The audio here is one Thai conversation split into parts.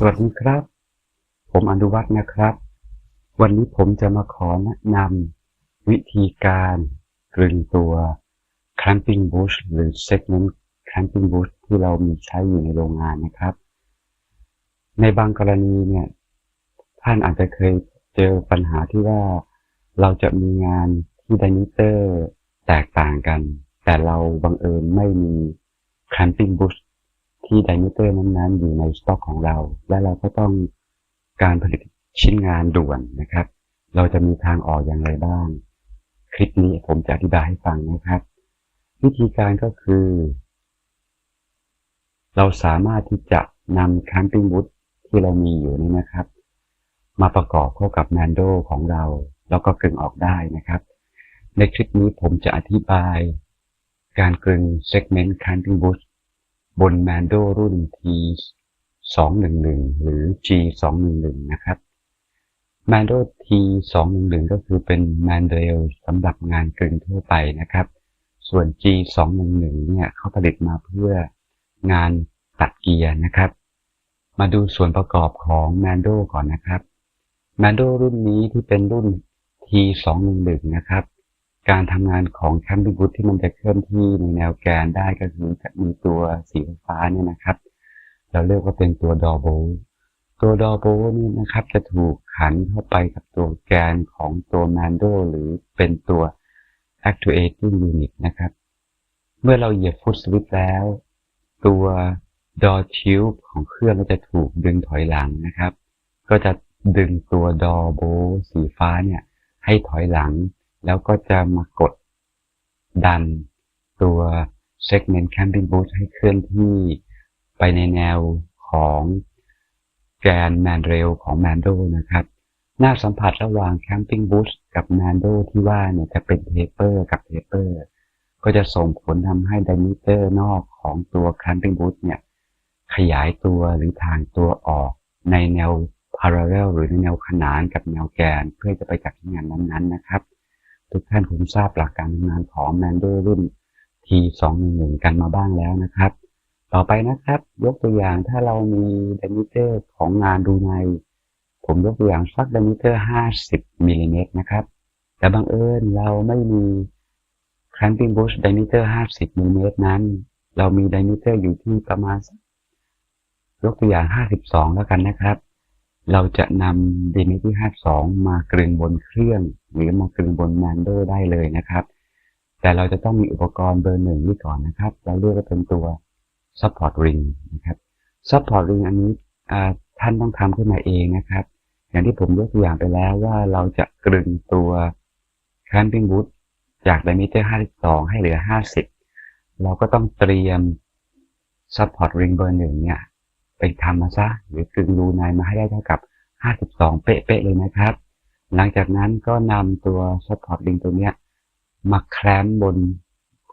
สวัสดีครับ ผมอนุวัฒน์นะครับ วันนี้ผมจะมาขอแนะนำวิธีการกลึงตัว clamping bush หรือ segment clamping bush ที่เรามีใช้อยู่ในโรงงานนะครับ ในบางกรณีเนี่ย ท่านอาจจะเคยเจอปัญหาที่ว่าเราจะมีงานที่ไดนิเตอร์แตกต่างกัน แต่เราบังเอิญไม่มี clamping bush ที่ไดมิเตอร์นั้นๆ อยู่ในสต็อกของเรา และเราก็ต้องการผลิตชิ้นงานด่วนนะครับ เราจะมีทางออกอย่างไรบ้าง คลิปนี้ผมจะอธิบายให้ฟังนะครับ วิธีการก็คือ เราสามารถที่จะนำ camping wood ที่เรามีอยู่นี่นะครับ มาประกอบเข้ากับแมนโดของเรา แล้วก็กลึงออกได้นะครับ ในคลิปนี้ผมจะอธิบายการกลึง segment camping wood บน Mando รุ่น T 211หรือ G 211นะครับ Mando T 211ก็คือเป็น Mandrel สำหรับงานกลึงทั่วไปนะครับ ส่วน G 211เนี่ยเขาผลิตมาเพื่องานตัดเกียร์นะครับ มาดูส่วนประกอบของ Mando ก่อนนะครับ Mando รุ่นนี้ที่เป็นรุ่น T 211นะครับ การทำงานของแคมปิ้งบูทที่มันจะเคลื่อนที่ในแนวแกนได้ก็คือจะมีตัวสีฟ้าเนี่ยนะครับ เราเรียกว่าเป็นตัวดอโบตัวดอโบนี่นะครับ จะถูกขันเข้าไปกับตัวแกนของตัวแมนโดหรือเป็นตัว actuating unit นะครับ เมื่อเราเหยียบฟุตสวิตช์แล้ว ตัวดอชิลของเครื่องก็จะถูกดึงถอยหลังนะครับ ก็จะดึงตัวดอโบสีฟ้าเนี่ยให้ถอยหลัง แล้วก็จะมากดดันตัว segment camping boot ให้เคลื่อนที่ไปในแนวของแกนแมนเรลของ Mando นะครับ หน้าสัมผัสระหว่าง camping boot กับ Mando ที่ว่าเนี่ยจะเป็นเทเปอร์กับเทเปอร์ก็จะส่งผลทำให้ไดมิเตอร์นอกของตัว camping boot เนี่ยขยายตัวหรือทางตัวออกในแนว parallel หรือในแนวขนานกับแนวแกนเพื่อจะไปจัดงานนั้นๆนะครับ ทุกท่านคงทราบหลักการทำงานของแมนโดรุ่น T211 กันมาบ้างแล้วนะครับ ต่อไปนะครับ ยกตัวอย่างถ้าเรามีไดมิเตอร์ของงานดูใน ผมยกตัวอย่างสักไดมิเตอร์ 50มิลลิเมตรนะครับ แต่บังเอิญเราไม่มี clamping bush ดมิเตอร์ 50มิลลิเมตรนั้น เรามีไดมิเตอร์อยู่ที่ประมาณ ยกตัวอย่าง 52 แล้วกันนะครับ เราจะนำดิที่52มากลึงบนเครื่อง หรือมากลึงบนแมนโดได้เลยนะครับ แต่เราจะต้องมีอุปกรณ์เบอร์หนึ่งนี้ก่อนนะครับ เราเรียกว่าเป็นตัว support ring นะครับ support ring อันนี้ท่านต้องทำขึ้นมาเองนะครับ อย่างที่ผมยกตัวอย่างไปแล้วว่าเราจะกลึงตัว clamping wood จากไดมิเตอร์52 ให้เหลือ 50 เราก็ต้องเตรียม support ring เบอร์หนึ่งเนี่ย ไปทำมาซะหรือกึงรูในมาให้ได้เท่ากับ 52 เป๊ะๆเลยนะครับ หลังจากนั้นก็นำตัวสปอร์ตลิงตัวเนี้ยมาแคลมบน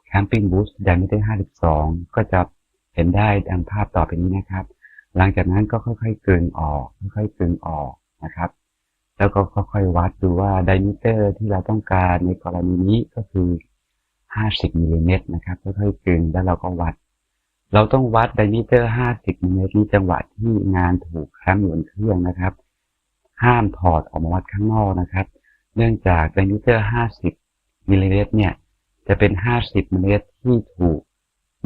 แคมปิ้งบูสต์ไดมิเตอร์52 ก็จะเห็นได้ดังภาพต่อไปนี้นะครับ หลังจากนั้นก็ค่อยๆกลึงออก ค่อยๆกลึงออกนะครับ แล้วก็ค่อยๆวัดดูว่าไดมิเตอร์ที่เราต้องการในกรณีนี้ก็คือ 50มิลลิเมตรนะครับ ค่อยๆกลึงแล้วเราก็วัด เราต้องวัดไดมิเตอร์50มิลลิเมตรนี้จังหวะที่งานถูกครั้งอยู่บนเครื่องนะครับ ห้ามถอดออกมาวัดข้างนอกนะครับ เนื่องจากไดมิเตอร์50มิลลิเมตรเนี่ย จะเป็น50มิลลิเมตรที่ถูก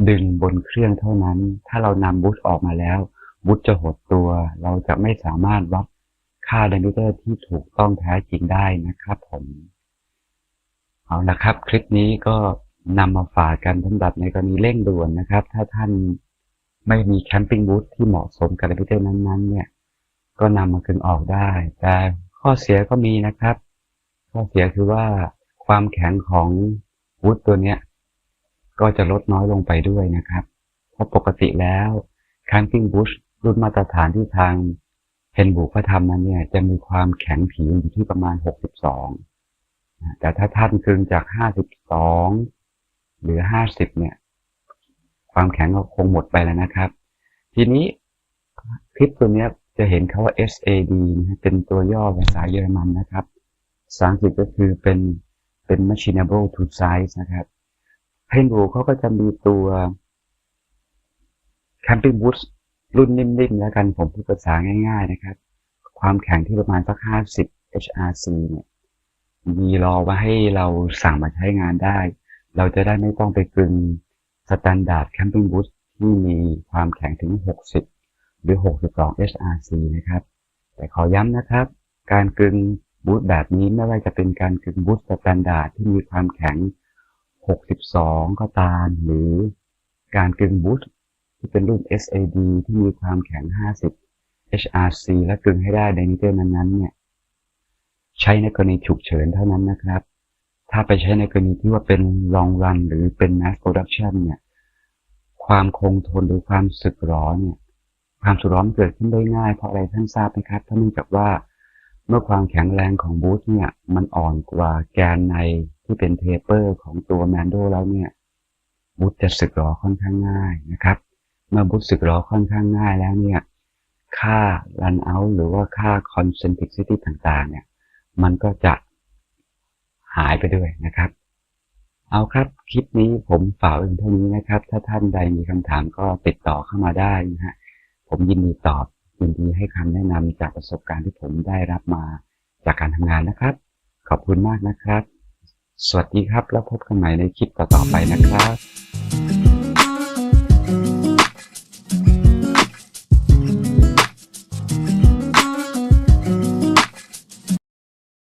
ดึงบนเครื่องเท่านั้น ถ้าเรานำบูทออกมาแล้ว บูทจะหดตัว เราจะไม่สามารถวัดค่าไดมิเตอร์ที่ถูกต้องแท้จริงได้นะครับผม เอาละครับ คลิปนี้ก็ นำมาฝากกันสำหรับในกรณีเร่งด่วนนะครับ ถ้าท่านไม่มีแคมปิ้งบูธที่เหมาะสมกับพิเศษนั้นๆ เนี่ย ก็นำมาคึงออกได้ แต่ข้อเสียก็มีนะครับ ข้อเสียคือว่าความแข็งของบูธตัวเนี้ยก็จะลดน้อยลงไปด้วยนะครับ เพราะปกติแล้วแคมปิ้งบูธรุ่นมาตรฐานที่ทางเฮนบุเขาทำมาเนี่ยจะมีความแข็งผิวอยู่ที่ประมาณ 62 แต่ถ้าท่านคึงจาก 52 หรือห้าสิบเนี่ย ความแข็งก็คงหมดไปแล้วนะครับ ทีนี้คลิปตัวนี้จะเห็นเขาว่า SAD นะเป็นตัวย่อภาษาเยอรมันนะครับภาษาอังกฤษก็คือเป็นเป็น machinable to size นะครับเพนบูเขาก็จะมีตัว camping boots รุ่นนิ่มๆแล้วกันผมพูดภาษาง่าย ๆนะครับ ความแข็งที่ประมาณสัก 50 HRC เนี่ย มีรอไว้ให้เราสั่งมาใช้งานได้ เราจะได้ไม่ต้องไปกึงสแตนดาร์ดแคมปิ้งบูทที่มีความแข็งถึง 60 หรือ 62 HRC นะครับ แต่ขอย้ำนะครับ การกึงบูทแบบนี้ไม่ว่าจะเป็นการกึงบูทสแตนดาร์ดที่มีความแข็ง 62 ก็ตาม หรือการกึงบูทที่เป็นรุ่น SAD ที่มีความแข็ง 50 HRC และกึงให้ได้ในนิเตอร์นั้นๆเนี่ย ใช้ในกรณีฉุกเฉินเท่านั้นนะครับ ถ้าไปใช้ในกรณีที่ว่าเป็น long run หรือเป็น mass production เนี่ย ความคงทนหรือความสึกหรอเนี่ย ความสึกหรอมันเกิดขึ้นได้ง่ายเพราะอะไรท่านทราบไหมครับเพราะเนื่องจากว่าเมื่อความแข็งแรงของบูทเนี่ย มันอ่อนกว่าแกนในที่เป็นเทเปอร์ของตัวแมนโดแล้วเนี่ยบูทจะสึกหรอค่อนข้างง่ายนะครับ เมื่อบูทสึกหรอค่อนข้างง่ายแล้วเนี่ยค่า run out หรือว่าค่า concentricity ต่างๆ เนี่ย มันก็จะ หายไปด้วยนะครับ เอาครับ คลิปนี้ผมฝากไว้เพียงเท่านี้นะครับ ถ้าท่านใดมีคำถามก็ติดต่อเข้ามาได้นะฮะผมยินดีตอบยินดีให้คำแนะนำจากประสบการณ์ที่ผมได้รับมาจากการทำงานนะครับ ขอบคุณมากนะครับ สวัสดีครับ แล้วพบกันใหม่ในคลิปต่อๆไปนะครับ